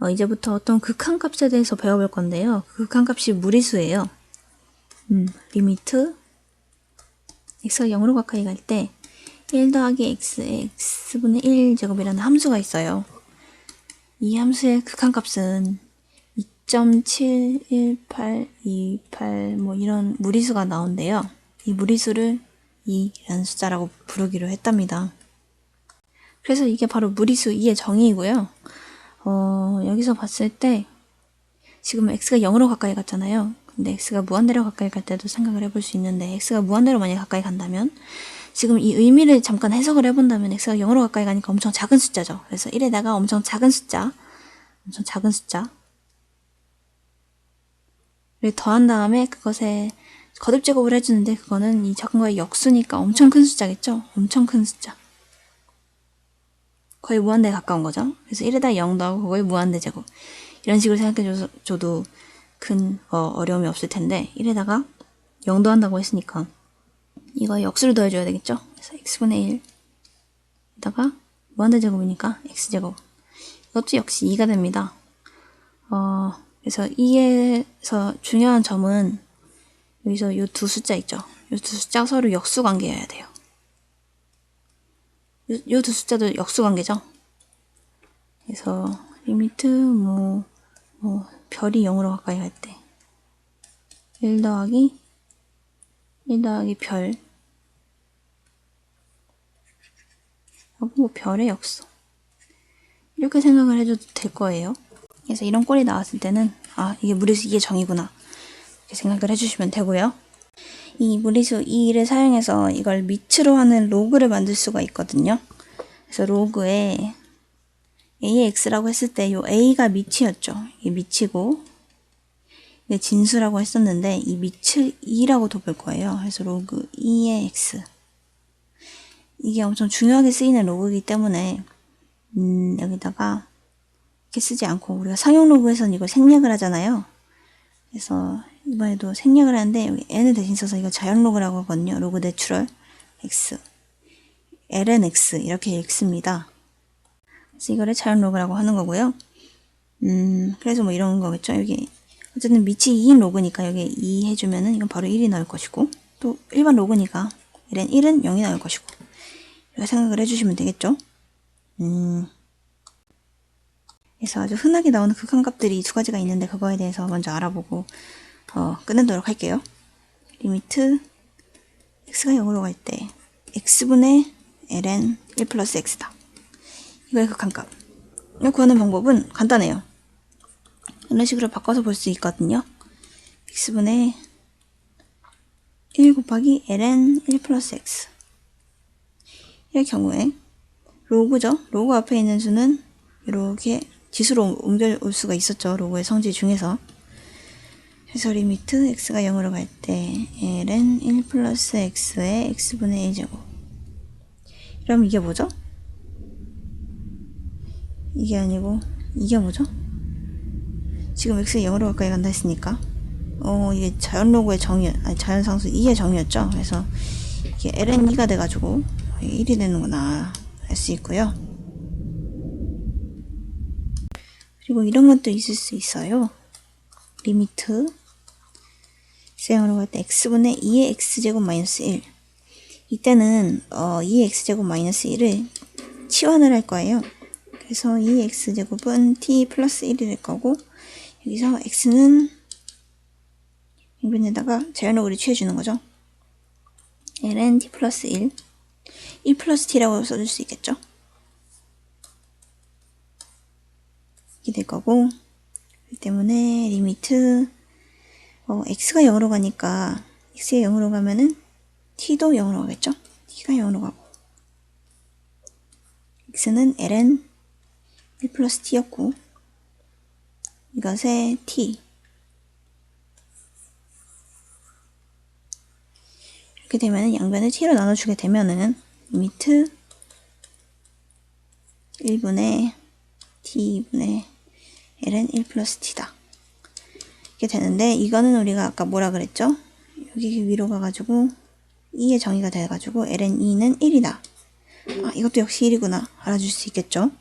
어, 이제부터 어떤 극한값에 대해서 배워볼 건데요. 그 극한값이 무리수예요. 음, 리미트 x가 0으로 가까이 갈 때 1 더하기 x의 x분의 1 제곱이라는 함수가 있어요. 이 함수의 극한값은 2.71828 뭐 이런 무리수가 나온대요. 이 무리수를 2라는 숫자라고 부르기로 했답니다. 그래서 이게 바로 무리수 2의 정의이고요. 어, 여기서 봤을 때 지금 x가 0으로 가까이 갔잖아요. 근데 x가 무한대로 가까이 갈 때도 생각을 해볼 수 있는데 x가 무한대로 만약에 가까이 간다면 지금 이 의미를 잠깐 해석을 해본다면 x가 0으로 가까이 가니까 엄청 작은 숫자죠. 그래서 1에다가 엄청 작은 숫자, 엄청 작은 숫자를 더한 다음에 그것에 거듭 제곱을 해주는데 그거는 이 작은 거의 역수니까 엄청 큰 숫자겠죠? 엄청 큰 숫자. 거의 무한대에 가까운 거죠. 그래서 1에다 0 더하고 그거의 무한대 제곱. 이런 식으로 생각해줘도 큰 어, 려움이 없을 텐데 1에다가 0 더한다고 했으니까 이거 역수를 더해줘야 되겠죠. 그래서 x분의 1에다가 무한대 제곱이니까 x제곱. 이것도 역시 2가 됩니다. 어, 그래서 2에서 중요한 점은 여기서 이 두 숫자 있죠. 이 두 숫자 서로 역수 관계여야 돼요. 이두 숫자도 역수 관계죠. 그래서 리미트 뭐, 뭐 별이 0으로 가까이 갈 때. 1 더하기 1 더하기 별 하고 뭐 별의 역수 이렇게 생각을 해줘도 될 거예요. 그래서 이런 꼴이 나왔을 때는 아 이게 무리수 2의 정의구나 이렇게 생각을 해주시면 되고요. 이 무리수 2를 사용해서 이걸 밑으로 하는 로그를 만들 수가 있거든요. 그래서 로그에 AX라고 했을 때요 A가 밑이었죠. 이게 밑이고 이게 진수라고 했었는데 이 밑을 2라고 둬볼 거예요. 그래서 로그 2의 X 이게 엄청 중요하게 쓰이는 로그이기 때문에 음, 여기다가 이렇게 쓰지 않고 우리가 상용 로그에서는 이걸 생략을 하잖아요. 그래서 이번에도 생략을 하는데 여기 n을 대신 써서 이거 자연 로그라고 하거든요. 로그 내추럴 x ln x 이렇게 읽습니다. 그래서 이거를 자연 로그라고 하는 거고요. 음, 그래서 뭐 이런 거겠죠. 여기 어쨌든 밑이 2인 로그니까 여기 2 해주면은 이건 바로 1이 나올 것이고 또 일반 로그니까 ln 1은 0이 나올 것이고 이렇게 생각을 해주시면 되겠죠. 음, 그래서 아주 흔하게 나오는 극한값들이 두 가지가 있는데 그거에 대해서 먼저 알아보고 어, 끝내도록 할게요. 리미트 x가 0으로 갈 때 x분의 ln 1 플러스 x다. 이거의 극한값. 이거 구하는 방법은 간단해요. 이런 식으로 바꿔서 볼 수 있거든요. x분의 1 곱하기 ln 1 플러스 x 이 경우에 로그죠. 로그 앞에 있는 수는 이렇게 지수로 옮겨올 수가 있었죠. 로그의 성질 중에서. 그래서 리미트 x가 0으로 갈 때 ln 1 플러스 x의 x분의 1제곱 그럼 이게 뭐죠? 이게 아니고 이게 뭐죠? 지금 x가 0으로 가까이 간다 했으니까 어 이게 자연 로그의 정의 아니 자연 상수 2의 정의였죠. 그래서 이게 ln 2가 돼가지고 1이 되는구나 할수 있고요. 그리고 이런 것도 있을 수 있어요. 리미트 갈때 x분의 2의 x제곱 마이너스 1 이때는 어, 2의 x제곱 마이너스 1을 치환을 할 거예요. 그래서 2의 x제곱은 t 플러스 1이 될 거고 여기서 x는 인근에다가 자연로그를 취해주는 거죠. ln t 플러스 1 1 플러스 t라고 써줄 수 있겠죠. 이렇게 될 거고 그 때문에 리미트 어, x가 0으로 가니까 x가 0으로 가면은 t도 0으로 가겠죠. t가 0으로 가고 x는 ln 1 플러스 t였고 이것의 t 이렇게 되면은 양변을 t로 나눠주게 되면은 리미트 1분의 t분의 ln 1 플러스 t다. 이렇게 되는데 이거는 우리가 아까 뭐라 그랬죠? 여기 위로 가가지고 2의 정의가 돼가지고 ln 2는 1이다. 아 이것도 역시 1이구나 알아줄 수 있겠죠?